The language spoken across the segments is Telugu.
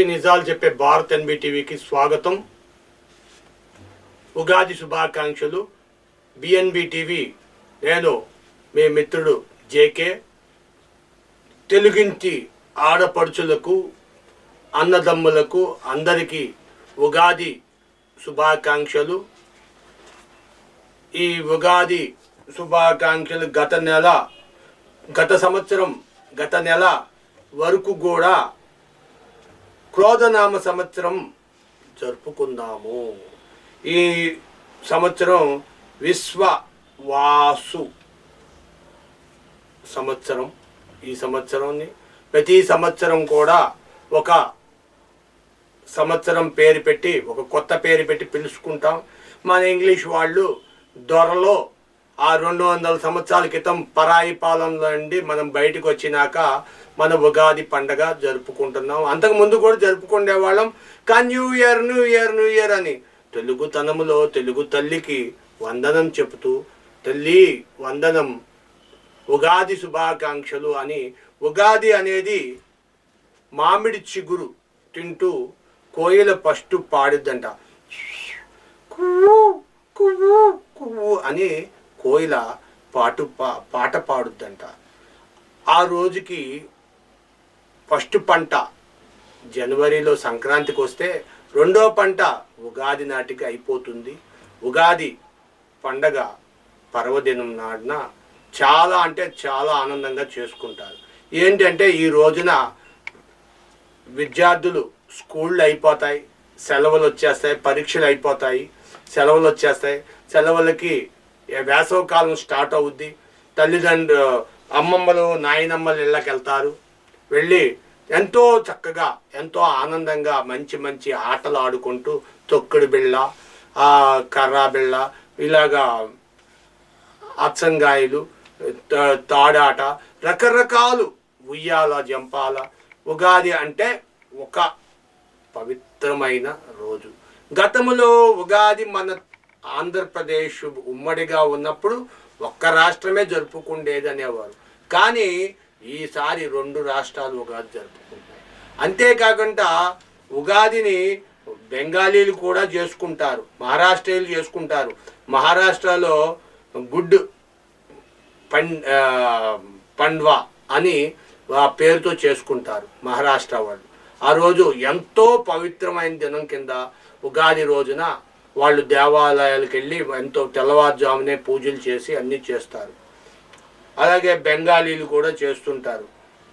నిత్య నిజాలు చెప్పే భారత్ ఎన్బి టీవీకి స్వాగతం. ఉగాది శుభాకాంక్షలు. బిఎన్బి టీవీ నేను మీ మిత్రుడు జేకే. తెలుగింటి ఆడపడుచులకు అన్నదమ్ములకు అందరికీ ఉగాది శుభాకాంక్షలు. ఈ ఉగాది శుభాకాంక్షలు గత నెల గత సంవత్సరం గత నెల వరకు కూడా క్రోధనామ సంవత్సరం జరుపుకుందాము. ఈ సంవత్సరం విశ్వవాసు సంవత్సరం. ఈ సంవత్సరాన్ని ప్రతి సంవత్సరం కూడా ఒక సంవత్సరం పేరు పెట్టి ఒక కొత్త పేరు పెట్టి పిలుచుకుంటాం. మన ఇంగ్లీష్ వాళ్ళు దొరలో ఆ రెండు వందల సంవత్సరాల క్రితం పరాయి పాలనలో నుండి మనం బయటకు వచ్చినాక మన ఉగాది పండగ జరుపుకుంటున్నాం. అంతకు ముందు కూడా జరుపుకునే వాళ్ళం. కానీ new year new year new year అని తెలుగుతనములో తెలుగు తల్లికి వందనం చెబుతూ తల్లి వందనం ఉగాది శుభాకాంక్షలు అని ఉగాది అనేది మామిడి చిగురు తింటూ కోయిల ఫస్ట్ పాడిద్దంట. కువ్వు కువ్వు కువ్వు అని కోయిల పాటు పా పాట పాడుద్దంట. ఆ రోజుకి ఫస్ట్ పంట జనవరిలో సంక్రాంతికి వస్తే రెండో పంట ఉగాది నాటికి అయిపోతుంది. ఉగాది పండగ పర్వదినం నాడున చాలా అంటే చాలా ఆనందంగా చేసుకుంటారు. ఏంటంటే ఈ రోజున విద్యార్థులు స్కూళ్ళు అయిపోతాయి సెలవులు వచ్చేస్తాయి పరీక్షలు అయిపోతాయి సెలవులు వచ్చేస్తాయి. సెలవులకి వేసవకాలం స్టార్ట్ అవుద్ది. తల్లిదండ్రు అమ్మమ్మలు నాయనమ్మలు ఇళ్ళకెళ్తారు. వెళ్ళి ఎంతో చక్కగా ఎంతో ఆనందంగా మంచి మంచి ఆటలు ఆడుకుంటూ తొక్కుడు బిళ్ళ ఆ, కర్రా బిళ్ళ ఇలాగా అచ్చంగాయలు తా- తాడాట రకరకాలు ఉయ్యాల జంపాల. ఉగాది అంటే ఒక పవిత్రమైన రోజు. గతంలో ఉగాది మన ఆంధ్రప్రదేశ్ ఉమ్మడిగా ఉన్నప్పుడు ఒక్క రాష్ట్రమే జరుపుకుండేది అనేవారు కానీ ఈసారి రెండు రాష్ట్రాలు ఉగాది జరుపుకుంటాయి అంతేకాకుండా ఉగాదిని బెంగాలీలు కూడా చేసుకుంటారు మహారాష్ట్రీయులు చేసుకుంటారు. మహారాష్ట్రలో గుడ్ పం పండ్వా అని ఆ పేరుతో చేసుకుంటారు మహారాష్ట్ర వాళ్ళు. ఆ రోజు ఎంతో పవిత్రమైన దినం కింద ఉగాది రోజున వాళ్ళు దేవాలయాలకు వెళ్ళి ఎంతో తెల్లవారుజామునే పూజలు చేసి అన్నీ చేస్తారు. అలాగే బెంగాలీలు కూడా చేస్తుంటారు.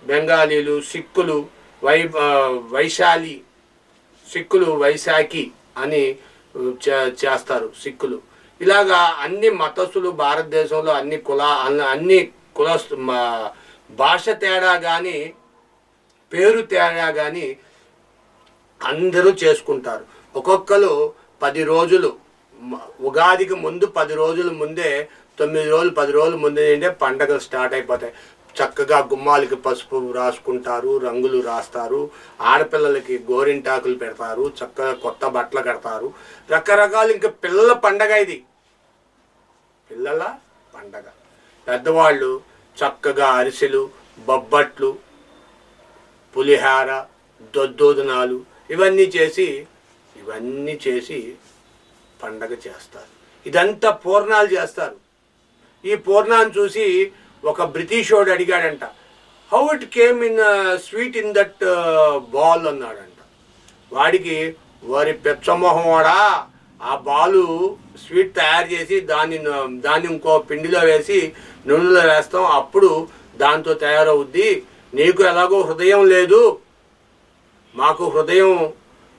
బెంగాలీలు సిక్కులు వై వైశాలి సిక్కులు వైశాఖి అని చే- చేస్తారు సిక్కులు. ఇలాగా అన్ని మతస్థులు భారతదేశంలో అన్ని కుల అన్ని- అన్ని భాష తేడా కానీ పేరు తేడా కానీ అందరూ చేసుకుంటారు. ఒక్కొక్కరు పది రోజులు ఉగాదికి ముందు పది రోజుల ముందే తొమ్మిది రోజులు పది రోజుల ముందే ఏంటంటే పండగలు స్టార్ట్ అయిపోతాయి. చక్కగా గుమ్మాలకి పసుపు రాసుకుంటారు రంగులు రాస్తారు ఆడపిల్లలకి గోరింటాకులు పెడతారు చక్కగా కొత్త బట్టలు కడతారు. రకరకాలు ఇంకా పిల్లల పండగ ఇది. పిల్లల పండగ. పెద్దవాళ్ళు చక్కగా అరిసెలు బొబ్బట్లు పులిహార దొద్దోదనాలు ఇవన్నీ చేసి ఇవన్నీ చేసి పండగ చేస్తారు. ఇదంతా పూర్ణాలు చేస్తారు. ఈ పూర్ణాన్ని చూసి ఒక బ్రిటిషోడు అడిగాడంట how it came in sweet in that ball అన్నాడంట. వాడికి వారి పెచ్చమొహమోడా ఆ బాలు స్వీట్ తయారు చేసి దాన్ని దాన్ని ఇంకో పిండిలో వేసి నూనెలో వేస్తాం అప్పుడు దాంతో తయారవుద్ది. నీకు ఎలాగో హృదయం లేదు. మాకు హృదయం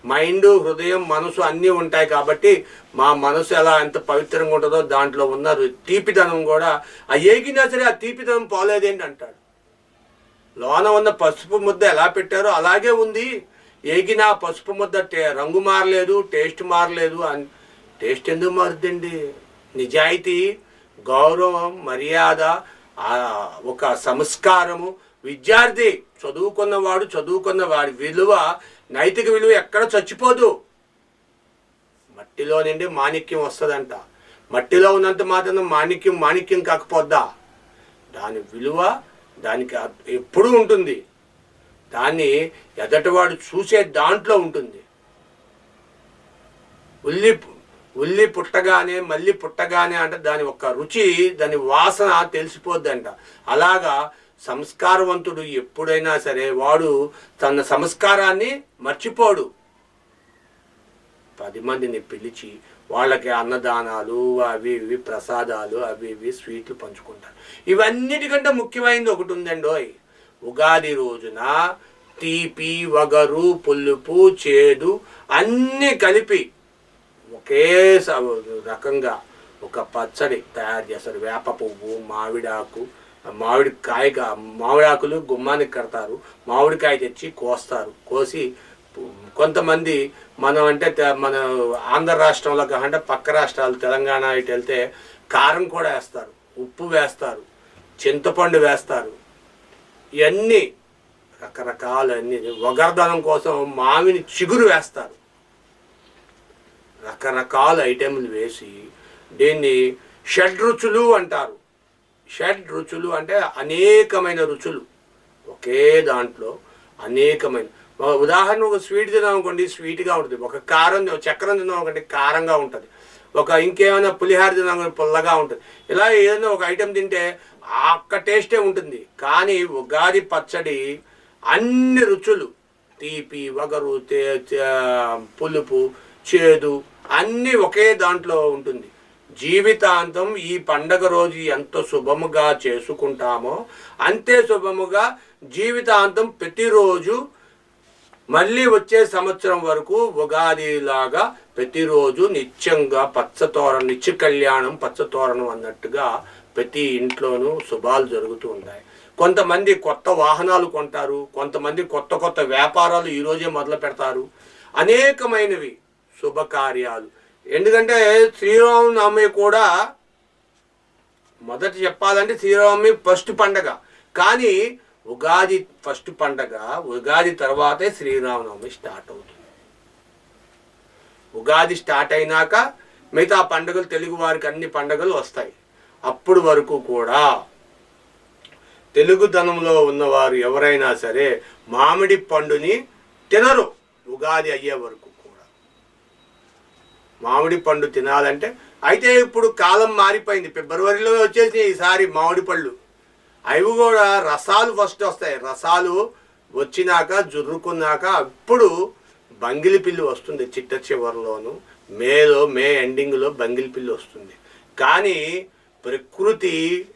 మైండ్ హృదయం మనసు అన్నీ ఉంటాయి కాబట్టి మా మనసు ఎలా ఎంత పవిత్రంగా ఉంటుందో దాంట్లో ఉన్న తీపిదనం కూడా ఆ ఏగినా సరే ఆ తీపిదనం పోలేదేంటి అంటాడు. లోన ఉన్న పసుపు ముద్ద ఎలా పెట్టారో అలాగే ఉంది. ఏగిన ఆ పసుపు ముద్ద టే- రంగు మారలేదు టేస్ట్ మారలేదు అని టేస్ట్ ఎందుకు మారుద్దండి? నిజాయితీ గౌరవం మర్యాద ఒక సంస్కారము. విద్యార్థి చదువుకున్నవాడు చదువుకున్న వాడి విలువ నైతిక విలువ ఎక్కడ చచ్చిపోదు. మట్టిలో నుండి మాణిక్యం వస్తుందంట. మట్టిలో ఉన్నంత మాత్రం మాణిక్యం మాణిక్యం కాకపోద్దా? దాని విలువ దానికి ఎప్పుడు ఎప్పుడూ ఉంటుంది. దాన్ని ఎదటివాడు చూసే దాంట్లో ఉంటుంది. ఉల్లి ఉల్లి పుట్టగానే మళ్ళీ పుట్టగానే అంటే దాని యొక్క రుచి దాని వాసన తెలిసిపోద్దంట. అలాగా సంస్కారవంతుడు ఎప్పుడైనా సరే వాడు తన సంస్కారాన్ని మర్చిపోడు. పది మందిని పిలిచి వాళ్ళకి అన్నదానాలు అవి ఇవి ప్రసాదాలు అవి ఇవి స్వీట్లు పంచుకుంటారు. ఇవన్నిటికంటే ముఖ్యమైనది ఒకటి ఉందండోయ్ ఉగాది రోజున తీపి వగరు పులుపు చేదు అన్నీ కలిపి ఒకే రకంగా ఒక పచ్చడి తయారు చేస్తారు. వేప పువ్వు మామిడాకు మామిడి కాయ మామిడాకులు గుమ్మానికి కడతారు. మామిడికాయ తెచ్చి కోస్తారు. కోసి కొంతమంది మనం అంటే మన ఆంధ్ర రాష్ట్రంలో కాకుండా పక్క రాష్ట్రాలు తెలంగాణ ఇటు వెళ్తే కారం కూడా వేస్తారు. ఉప్పు వేస్తారు. చింతపండు వేస్తారు. ఇవన్నీ రకరకాలన్నీ అన్ని కోసం మామిని చిగురు వేస్తారు. రకరకాల ఐటెంలు వేసి దీన్ని షడ్రుచులు అంటారు. షడ్ రుచులు అంటే అనేకమైన రుచులు. ఒకే దాంట్లో అనేకమైన ఉదాహరణ ఒక స్వీట్ తిన్నాం అనుకోండి స్వీట్గా ఉంటుంది. ఒక కారం చక్రం తిన్నాం అనుకోండి కారంగా ఉంటుంది. ఒక ఇంకేమైనా పులిహార తిన్నాం పుల్లగా ఉంటుంది. ఇలా ఏదైనా ఒక ఐటెం తింటే అక్క టేస్టే ఉంటుంది. కానీ ఉగాది పచ్చడి అన్ని రుచులు తీపి వగరు తే- పులుపు చేదు అన్నీ ఒకే దాంట్లో ఉంటుంది. జీవితాంతం ఈ పండగ రోజు ఎంత శుభముగా చేసుకుంటామో అంతే శుభముగా జీవితాంతం ప్రతిరోజు మళ్ళీ వచ్చే సంవత్సరం వరకు ఉగాదిలాగా ప్రతిరోజు నిత్యంగా పచ్చతోరణం నిత్య కళ్యాణం పచ్చతోరణం అన్నట్టుగా ప్రతి ఇంట్లోనూ శుభాలు జరుగుతూ ఉంటాయి. కొంతమంది కొత్త వాహనాలు కొంటారు కొంతమంది కొత్త కొత్త వ్యాపారాలు ఈరోజే మొదలు పెడతారు అనేకమైనవి శుభకార్యాలు. ఎందుకంటే శ్రీరామనవమి కూడా మొదట చెప్పాలంటే శ్రీరామనవమి ఫస్ట్ పండగ. కానీ ఉగాది ఫస్ట్ పండగ ఉగాది తర్వాతే శ్రీరామనవమి స్టార్ట్ అవుతుంది. ఉగాది స్టార్ట్ అయినాక మిగతా పండుగలు తెలుగు వారికి అన్ని పండుగలు వస్తాయి. అప్పుడు వరకు కూడా తెలుగుదనంలో ఉన్నవారు ఎవరైనా సరే మామిడి పండుని తినరు. ఉగాది అయ్యే వరకు. మామిడి పండు తినాలంటే అయితే ఇప్పుడు కాలం మారిపోయింది. ఫిబ్రవరిలో వచ్చేసి ఈసారి మామిడి పళ్ళు. అవి కూడా రసాలు ఫస్ట్ వస్తాయి. రసాలు వచ్చినాక జుర్రుకున్నాక అప్పుడు బంగిలి పిల్లి వస్తుంది చిట్ట చివరిలోను. మేలో మే ఎండింగ్లో బంగిలి పిల్లి వస్తుంది. కానీ ప్రకృతి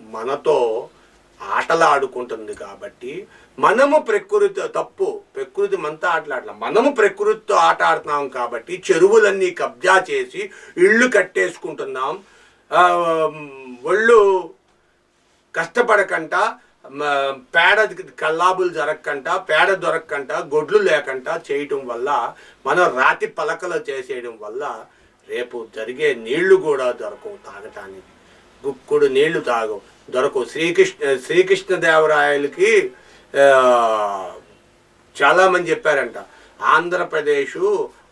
మనతో ఆటలాడుకుంటుంది కాబట్టి మనము ప్రకృతి తప్పు ప్రకృతి మనతో ఆటలాడలే మనము ప్రకృతితో ఆట ఆడుతున్నాం కాబట్టి చెరువులన్నీ కబ్జా చేసి ఇళ్ళు కట్టేసుకుంటున్నాం. ఒళ్ళు కష్టపడకంట పేడ కల్లాబులు జరగకంట పేడ దొరకకంట గొడ్లు లేకంట చేయటం వల్ల మనం రాతి పలకలు చేసేయడం వల్ల రేపు జరిగే నీళ్ళు కూడా దొరకవు తాగటానికి. గుక్కుడు నీళ్ళు తాగవు దొరకవు. శ్రీకృష్ణ శ్రీకృష్ణదేవరాయలకి చాలామంది చెప్పారంట ఆంధ్రప్రదేశ్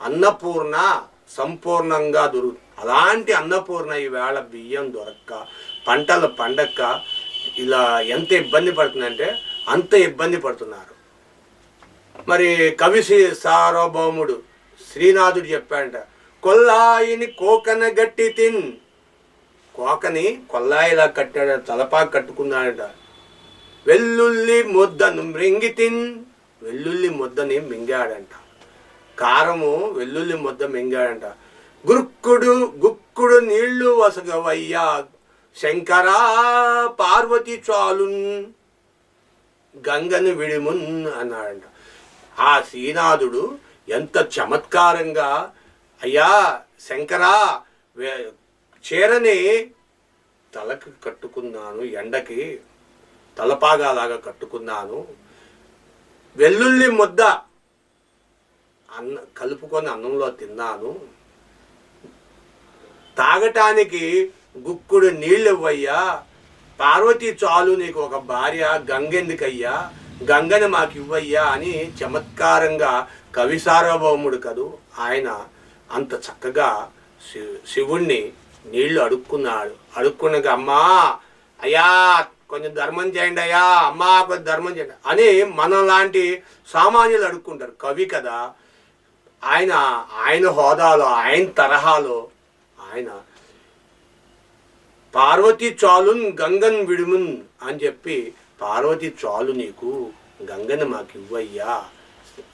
అన్నపూర్ణ సంపూర్ణంగా దొరు అలాంటి అన్నపూర్ణ ఈవేళ బియ్యం దొరక్క పంటలు పండక్క ఇలా ఎంత ఇబ్బంది పడుతుందంటే అంత ఇబ్బంది పడుతున్నారు. మరి కవి శ్రీ- సార్వభౌముడు శ్రీనాథుడు చెప్పాడంట కొల్లాయిని కోకన గట్టి తిన్. కోకని కొల్లాయిలా కట్టాడు తలపా కట్టుకున్నాడట. వెల్లుల్లి ముద్దను మృంగి తిన్. వెల్లుల్లి ముద్దని మింగాడంట. కారము వెల్లుల్లి ముద్ద మింగాడంట. గురుక్కుడు గుక్కుడు నీళ్ళు వసగవయ్యా. శంకరా పార్వతి చాలున్. గంగను విడిమున్ అన్నాడంట. ఆ శ్రీనాథుడు ఎంత చమత్కారంగా అయ్యా శంకరా వే- చీరని తలకు కట్టుకున్నాను ఎండకి. తలపాగాలాగా కట్టుకున్నాను. వెల్లుల్లి ముద్ద అన్న కలుపుకొని అన్నంలో తిన్నాను. తాగటానికి గుక్కుడు నీళ్ళు ఇవ్వయ్యా పార్వతి చాలు నీకు ఒక భార్య గంగెందుకయ్యా? గంగని మాకు ఇవ్వయ్యా అని చమత్కారంగా కవి సార్వభౌముడు కదూ ఆయన అంత చక్కగా శి- శివుణ్ణి నీళ్ళు అడుక్కున్నాడు. అడుక్కునగా అమ్మా అయ్యా కొంచెం ధర్మం చేయండి అయ్యా అమ్మా కొంచెం ధర్మం చేయండి అని మన లాంటి సామాన్యులు అడుక్కుంటారు. కవి కదా ఆయన ఆయన హోదాలో ఆయన తరహాలో ఆయన పార్వతి చాలున్ గంగన్ విడుమున్ అని చెప్పి పార్వతి చాలు నీకు గంగను మాకు ఇవ్వయ్యా.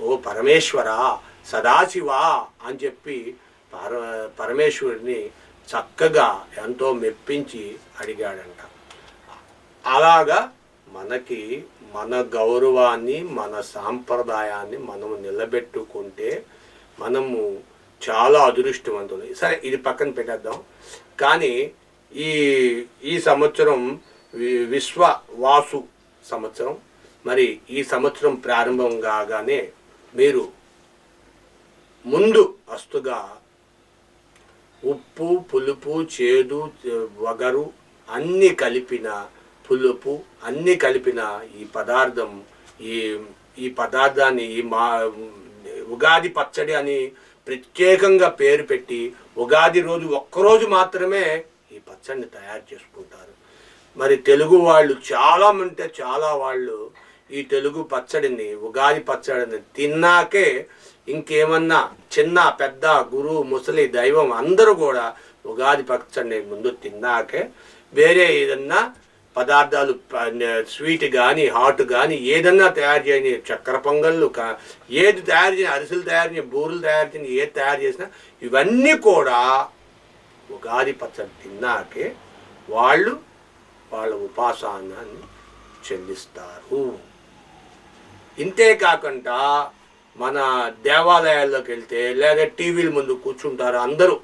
ఓ పరమేశ్వర సదాశివా అని చెప్పి పర పరమేశ్వరుని చక్కగా ఎంతో మెప్పించి అడిగాడంట అలాగా మనకి మన గౌరవాన్ని మన సాంప్రదాయాన్ని మనము నిలబెట్టుకుంటే మనము చాలా అదృష్టవంతులు. సరే ఇది పక్కన పెట్టేద్దాం. కానీ ఈ ఈ సంవత్సరం వి- విశ్వ వాసు సంవత్సరం. మరి ఈ సంవత్సరం ప్రారంభం కాగానే మీరు ముందు అస్తుగా ఉప్పు పులుపు చేదు వగరు అన్నీ కలిపిన పులుపు అన్నీ కలిపిన ఈ పదార్థం ఈ ఈ పదార్థాన్ని ఈ మా ఉగాది పచ్చడి అని ప్రత్యేకంగా పేరు పెట్టి ఉగాది రోజు ఒక్కరోజు మాత్రమే ఈ పచ్చడిని తయారు చేసుకుంటారు. మరి తెలుగు వాళ్ళు చాలా అంటే చాలా వాళ్ళు ఈ తెలుగు పచ్చడిని ఉగాది పచ్చడిని తిన్నాకే ఇంకేమన్నా చిన్న పెద్ద గురువు ముసలి దైవం అందరూ కూడా ఉగాది పచ్చడిని ముందు తిన్నాకే వేరే ఏదన్నా పదార్థాలు ప- స్వీట్ కానీ హాట్ కానీ ఏదన్నా తయారు చేయని చక్కెర పొంగళ్ళు కా ఏది తయారు చేయని అరిసెలు తయారు చేయని బూరెలు తయారు చేయని ఏది తయారు చేసినా ఇవన్నీ కూడా ఉగాది పచ్చడి తిన్నాకే వాళ్ళు వాళ్ళ ఉపాసనాన్ని చెల్లిస్తారు. ఇంతే కాకుండా మన దేవాలయాల్లోకి వెళ్తే లేదా టీవీల ముందు కూర్చుంటారు అందరూ.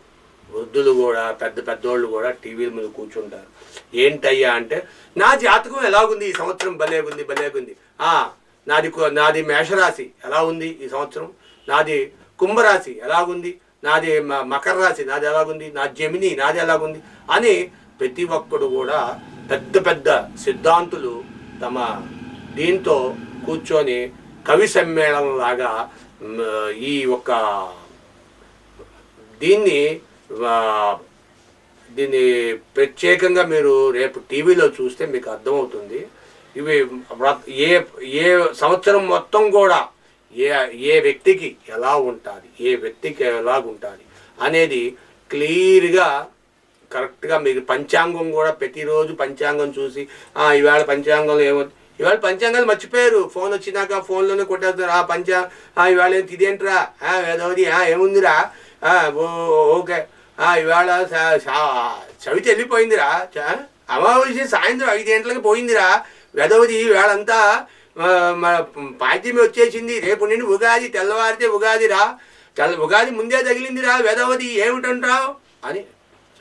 వృద్ధులు కూడా పెద్ద పెద్దోళ్ళు కూడా టీవీల మీద కూర్చుంటారు. ఏంటయ్యా అంటే నా జాతకం ఎలాగుంది? ఈ సంవత్సరం భలేగుంది భలేగుంది ఆ, నాది నాది మేషరాశి ఎలా ఉంది ఈ సంవత్సరం? నాది కుంభరాశి ఎలాగుంది? నాది మ- మకర రాశి నాది ఎలాగుంది? నా జమిని నాది ఎలాగుంది? అని ప్రతి ఒక్కడు కూడా పెద్ద పెద్ద సిద్ధాంతులు తమ దీంతో కూర్చొని కవి సమ్మేళనం లాగా ఈ ఒక దీన్ని దీన్ని ప్రత్యేకంగా మీరు రేపు టీవీలో చూస్తే మీకు అర్థమవుతుంది. ఇవి ఏ ఏ సంవత్సరం మొత్తం కూడా ఏ ఏ వ్యక్తికి ఎలా ఉంటుంది ఏ వ్యక్తికి ఎలాగుంటుంది అనేది క్లియర్గా కరెక్ట్గా మీరు పంచాంగం కూడా ప్రతిరోజు పంచాంగం చూసి ఈవేళ పంచాంగంలో ఏమో ఇవాళ పంచాంగాలు మర్చిపోయారు. ఫోన్ వచ్చినాక ఫోన్లోనే కొట్టేస్తారు. ఆ పంచా ఇవాళ ఏంటి ఇదేంట్రా? ఏదోది ఏముందిరా? ఓ ఓకే. ఇవాళ చవితి వెళ్ళిపోయిందిరా. చ- అమావాస్య సాయంత్రం ఐదు గంటలకు పోయిందిరా. వెదవది వేళంతా మన పాడ్యమి వచ్చేసింది. రేపు నుండి ఉగాది తెల్లవారితే ఉగాదిరా. తెల్ల ఉగాది ముందే తగిలిందిరా వెదవది. ఏమిటంటావు? అని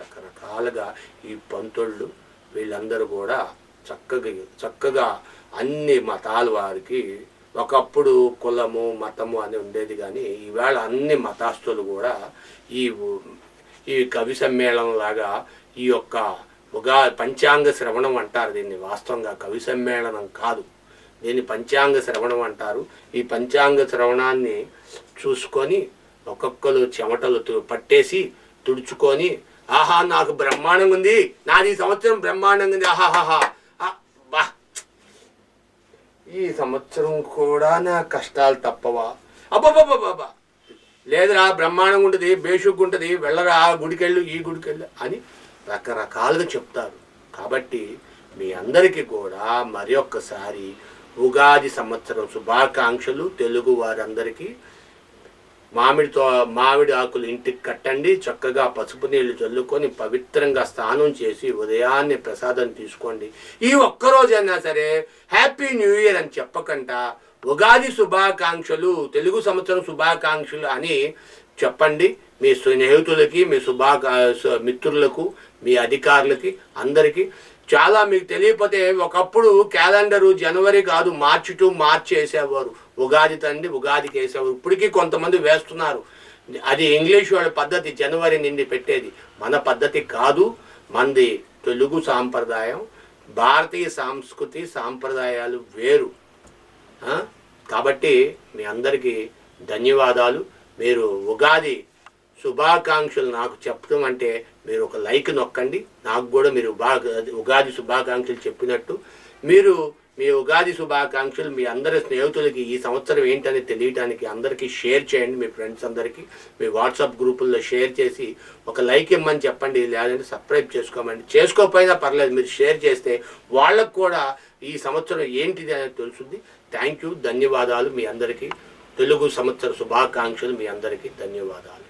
రకరకాలుగా ఈ పంతుళ్ళు వీళ్ళందరూ కూడా చక్కగా చక్కగా అన్ని మతాల వారికి ఒకప్పుడు కులము మతము అని ఉండేది కానీ ఈవేళ అన్ని మతాస్తులు కూడా ఈ ఈ కవి సమ్మేళనం లాగా ఈ యొక్క ఉగా పంచాంగ శ్రవణం అంటారు. దీన్ని వాస్తవంగా కవి సమ్మేళనం కాదు. దీన్ని పంచాంగ శ్రవణం అంటారు. ఈ పంచాంగ శ్రవణాన్ని చూసుకొని ఒక్కొక్కరు చెమటలు పట్టేసి తుడుచుకొని ఆహా నాకు బ్రహ్మాండంగా ఉంది. నాది ఈ సంవత్సరం బ్రహ్మాండంగా ఉంది. ఆహాహాహా ఆ, బా. ఈ సంవత్సరం కూడా నా కష్టాలు తప్పవా? అబ్బబ్బబ్బబ్బా లేదురా బ్రహ్మాండంగా ఉంటుంది బేషుగ్గా ఉంటుంది వెళ్ళరా ఆ గుడికెళ్ళు ఈ గుడికెళ్ళు అని రకరకాలుగా చెప్తారు. కాబట్టి మీ అందరికీ కూడా మరి ఒక్కసారి ఉగాది సంవత్సరం శుభాకాంక్షలు తెలుగు వారందరికీ. మామిడితో మామిడి ఆకులు ఇంటికి కట్టండి చక్కగా పసుపు నీళ్ళు చల్లుకొని పవిత్రంగా స్నానం చేసి ఉదయాన్నే ప్రసాదం తీసుకోండి. ఈ ఒక్కరోజైనా సరే హ్యాపీ న్యూ ఇయర్ అని చెప్పకుండా ఉగాది శుభాకాంక్షలు తెలుగు సంవత్సరం శుభాకాంక్షలు అని చెప్పండి. మీ స్నేహితులకి మీ శుభాకా మిత్రులకు మీ అధికారులకి అందరికీ. చాలా మీకు తెలియకపోతే ఒకప్పుడు క్యాలెండరు జనవరి కాదు మార్చి టు మార్చి వేసేవారు. ఉగాది తండ్రి ఉగాదికి వేసేవారు. ఇప్పటికీ కొంతమంది వేస్తున్నారు. అది ఇంగ్లీష్ వాళ్ళ పద్ధతి జనవరి నుండి పెట్టేది. మన పద్ధతి కాదు. మంది తెలుగు సాంప్రదాయం భారతీయ సాంస్కృతి సాంప్రదాయాలు వేరు. కాబట్టి మీ అందరికీ ధన్యవాదాలు. మీరు ఉగాది శుభాకాంక్షలు నాకు చెప్పడం అంటే మీరు ఒక లైక్ నొక్కండి. నాకు కూడా మీరు బాగా ఉగాది శుభాకాంక్షలు చెప్పినట్టు. మీరు మీ ఉగాది శుభాకాంక్షలు మీ అందరి స్నేహితులకి ఈ సంవత్సరం ఏంటని తెలియటానికి అందరికీ షేర్ చేయండి. మీ ఫ్రెండ్స్ అందరికీ మీ వాట్సాప్ గ్రూపుల్లో షేర్ చేసి ఒక లైక్ ఇమ్మని చెప్పండి. లేదంటే సబ్స్క్రైబ్ చేసుకోమండి. చేసుకోకపోయినా పర్లేదు మీరు షేర్ చేస్తే వాళ్ళకు కూడా ఈ సంవత్సరం ఏంటిది అనేది తెలుస్తుంది. థ్యాంక్ యూ ధన్యవాదాలు మీ అందరికీ. తెలుగు సంవత్సర శుభాకాంక్షలు మీ అందరికీ. ధన్యవాదాలు.